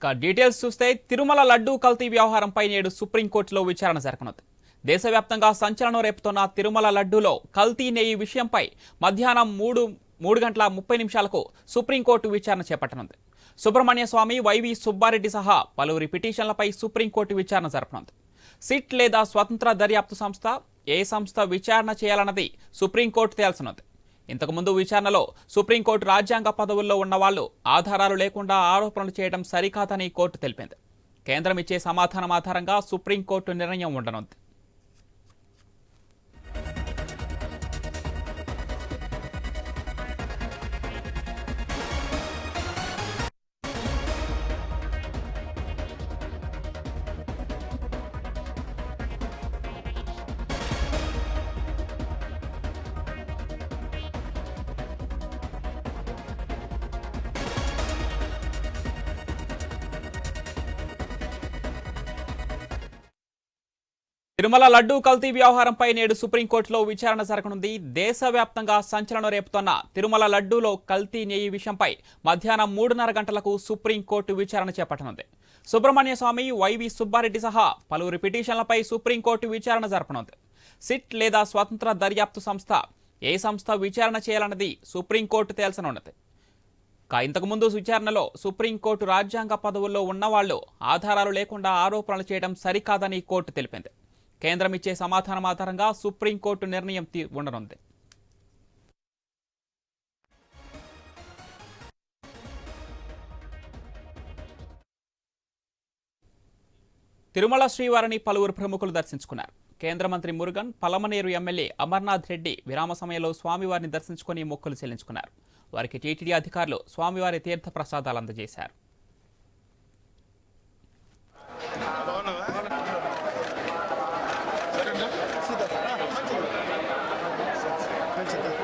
ఇక డీటెయిల్స్ చూస్తే తిరుమల లడ్డూ కల్తీ వ్యవహారంపై నేడు సుప్రీంకోర్టులో విచారణ జరగనుంది. దేశవ్యాప్తంగా సంచలనం రేపుతున్న తిరుమల లడ్డూలో కల్తీ నెయ్యి విషయంపై మధ్యాహ్నం మూడు మూడు గంటల ముప్పై నిమిషాలకు సుప్రీంకోర్టు విచారణ చేపట్టనుంది. సుబ్రహ్మణ్య స్వామి వైవి సుబ్బారెడ్డి సహా పలువురి పిటిషన్లపై సుప్రీంకోర్టు విచారణ జరపనుంది. సిట్ లేదా స్వతంత్ర దర్యాప్తు సంస్థ ఏ సంస్థ విచారణ చేయాలన్నది సుప్రీంకోర్టు తేల్చనుంది. ఇంతకుముందు విచారణలో సుప్రీంకోర్టు రాజ్యాంగ పదవుల్లో ఉన్న వాళ్ళు ఆధారాలు లేకుండా ఆరోపణలు చేయడం సరికాదని కోర్టు తెలిపింది. కేంద్రం ఇచ్చే సమాధానం ఆధారంగా సుప్రీంకోర్టు నిర్ణయం ఉండనుంది. తిరుమల లడ్డూ కల్తీ వ్యవహారంపై నేడు సుప్రీంకోర్టులో విచారణ జరగనుంది. దేశవ్యాప్తంగా సంచలనం రేపుతోన్న తిరుమల లడ్డూలో కల్తీ నెయ్యి విషయంపై మధ్యాహ్నం మూడున్నర గంటలకు సుప్రీంకోర్టు విచారణ చేపట్టనుంది. సుబ్రహ్మణ్య స్వామి వైవి సుబ్బారెడ్డి సహా పలువురు పిటిషన్లపై సుప్రీంకోర్టు విచారణ జరపనుంది. సిట్ లేదా స్వతంత్ర దర్యాప్తు సంస్థ ఏ సంస్థ విచారణ చేయాలన్నది సుప్రీంకోర్టు తేల్చనున్నది. ఇంతకుముందు విచారణలో సుప్రీంకోర్టు రాజ్యాంగ పదవుల్లో ఉన్నవాళ్ళు ఆధారాలు లేకుండా ఆరోపణలు చేయడం సరికాదని కోర్టు తెలిపింది. కేంద్రం ఇచ్చే సమాధానం ఆధారంగా సుప్రీంకోర్టు నిర్ణయం తీ- ఉండనుంది. తిరుమల శ్రీవారిని పలువురు ప్రముఖులు దర్శించుకున్నారు. కేంద్ర మంత్రి మురుగన్ పలమనేరు ఎమ్మెల్యే అమర్నాథ్ రెడ్డి విరామ సమయంలో స్వామివారిని దర్శించుకుని మొక్కులు చెల్లించుకున్నారు. వారికి టీటీడీ అధికారులు స్వామివారి తీర్థ ప్రసాదాలు అందజేశారు.